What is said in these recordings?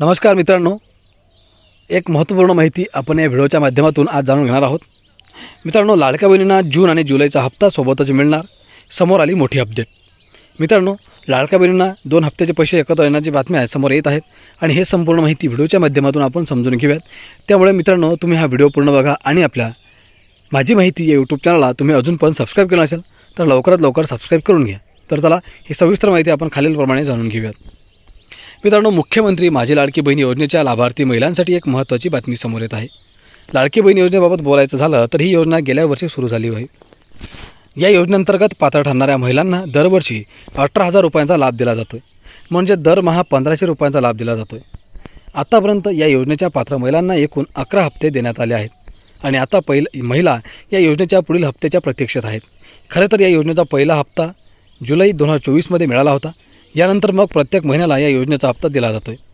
नमस्कार मित्रांनो. एक महत्त्वपूर्ण माहिती आपण या व्हिडिओच्या माध्यमातून आज जाणून घेणार आहोत. मित्रांनो लाडक्या बहिणींना जून आणि जुलैचा हप्ता सोबतच मिळणार. समोर आली मोठी अपडेट. मित्रांनो लाडक्या बहिणींना दोन हप्त्याचे पैसे एकत्र येण्याची बातम्या समोर येत आहेत. आणि हे संपूर्ण माहिती व्हिडिओच्या माध्यमातून आपण समजून घेऊयात. त्यामुळे मित्रांनो तुम्ही हा व्हिडिओ पूर्ण बघा आणि आपल्या माझी माहिती या यूट्यूब चॅनलला तुम्ही अजून पण सबस्क्राईब केलं असेल तर लवकरात लवकर सबस्क्राईब करून घ्या. तर चला ही सविस्तर माहिती आपण खालीलप्रमाणे जाणून घेऊयात. मित्रांनो मुख्यमंत्री माझी लाडकी बहीण योजनेच्या लाभार्थी महिलांसाठी एक महत्त्वाची बातमी समोर येत आहे. लाडकी बहीण योजनेबाबत बोलायचं झालं तर ही योजना गेल्या वर्षी सुरू झाली आहे या योजनेअंतर्गत पात्र ठरणाऱ्या महिलांना दरवर्षी अठरा हजार रुपयांचा लाभ दिला जातो म्हणजे दरमहा पंधराशे रुपयांचा लाभ दिला जातो आतापर्यंत या योजनेच्या पात्र महिलांना एकूण अकरा हप्ते देण्यात आले आहेत. आणि आता पहिल महिला या योजनेच्या पुढील हप्त्याच्या प्रतीक्षेत आहेत. खरं तर या योजनेचा पहिला हप्ता जुलै दोन हजार चोवीसमध्ये मिळाला होता. यानंतर मग प्रत्येक महिन्याला या योजनेचा हप्ता दिला जातो आहे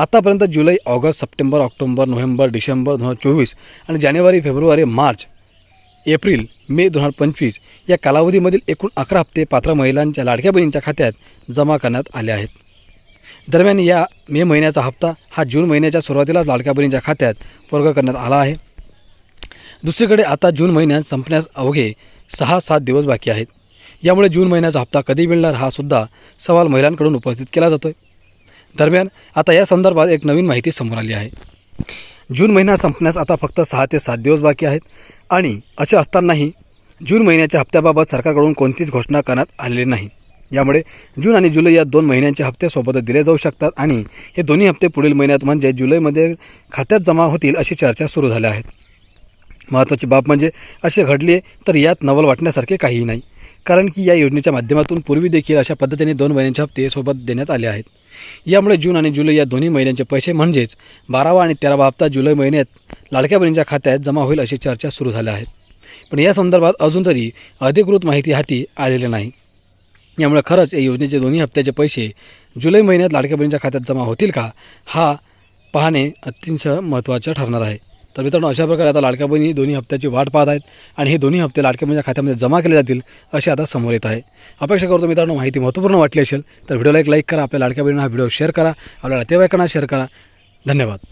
आतापर्यंत जुलै ऑगस्ट सप्टेंबर ऑक्टोबर नोव्हेंबर डिसेंबर दोन हजार चोवीस आणि जानेवारी फेब्रुवारी मार्च एप्रिल मे दोन हजार पंचवीस या कालावधीमधील एकूण अकरा हप्ते पात्र महिलांच्या लाडक्या बहिणींच्या खात्यात जमा करण्यात आले आहेत. दरम्यान या मे महिन्याचा हप्ता हा जून महिन्याच्या सुरुवातीलाच लाडक्या बहिणींच्या खात्यात वर्ग करण्यात आला आहे. दुसरीकडे आता जून महिन्यात संपण्यास अवघे सहा सात दिवस बाकी आहेत. यामुळे जून महिन्याचा हप्ता कधी मिळणार हा सुद्धा सवाल महिलांकडून उपस्थित केला जातो आहे दरम्यान आता या संदर्भात एक नवीन माहिती समोर आली आहे. जून महिना संपण्यास आता फक्त सहा ते सात दिवस बाकी आहेत आणि असे असतानाही जून महिन्याच्या हप्त्याबाबत सरकारकडून कोणतीच घोषणा करण्यात आलेली नाही. यामुळे जून आणि जुलै या दोन महिन्यांचे हप्ते सोबतच दिले जाऊ शकतात आणि हे दोन्ही हप्ते पुढील महिन्यात म्हणजे जुलैमध्ये खात्यात जमा होतील अशी चर्चा सुरू झाल्या आहेत. महत्त्वाची बाब म्हणजे असे घडले तर यात नवल वाटण्यासारखे काहीही नाही. कारण की या योजनेच्या माध्यमातून पूर्वी देखील अशा पद्धतीने दोन महिन्यांचे हप्ते सोबत देण्यात आले आहेत. यामुळे जून आणि जुलै या दोन्ही महिन्यांचे पैसे म्हणजेच बारावा आणि तेरावा हप्ता जुलै महिन्यात लाडक्या बहिणींच्या खात्यात जमा होईल अशी चर्चा सुरू झाल्या आहेत. पण या संदर्भात अजून तरी अधिकृत माहिती हाती आलेली नाही. यामुळे खरंच या योजनेचे दोन्ही हप्त्याचे पैसे जुलै महिन्यात लाडक्या बहिणींच्या खात्यात जमा होतील का हा पाहणे अतिशय महत्त्वाचं ठरणार आहे. तर मित्रांनो अशा प्रकारे आता लाडक्या बहिणी दोन्ही हप्त्याची वाट पाहत आहेत आणि हे दोन्ही हप्ते लाडक्या बहिणीच्या खात्यामध्ये जमा केले जातील असे आता समोर येत आहे. अपेक्षा करतो मित्रांनो माहिती महत्त्वपूर्ण वाटली असेल तर व्हिडिओला एक लाईक करा आपल्या लाडक्या बहिणींना हा व्हिडिओ शेअर करा आपल्या नातेवाईकांना शेअर करा. धन्यवाद.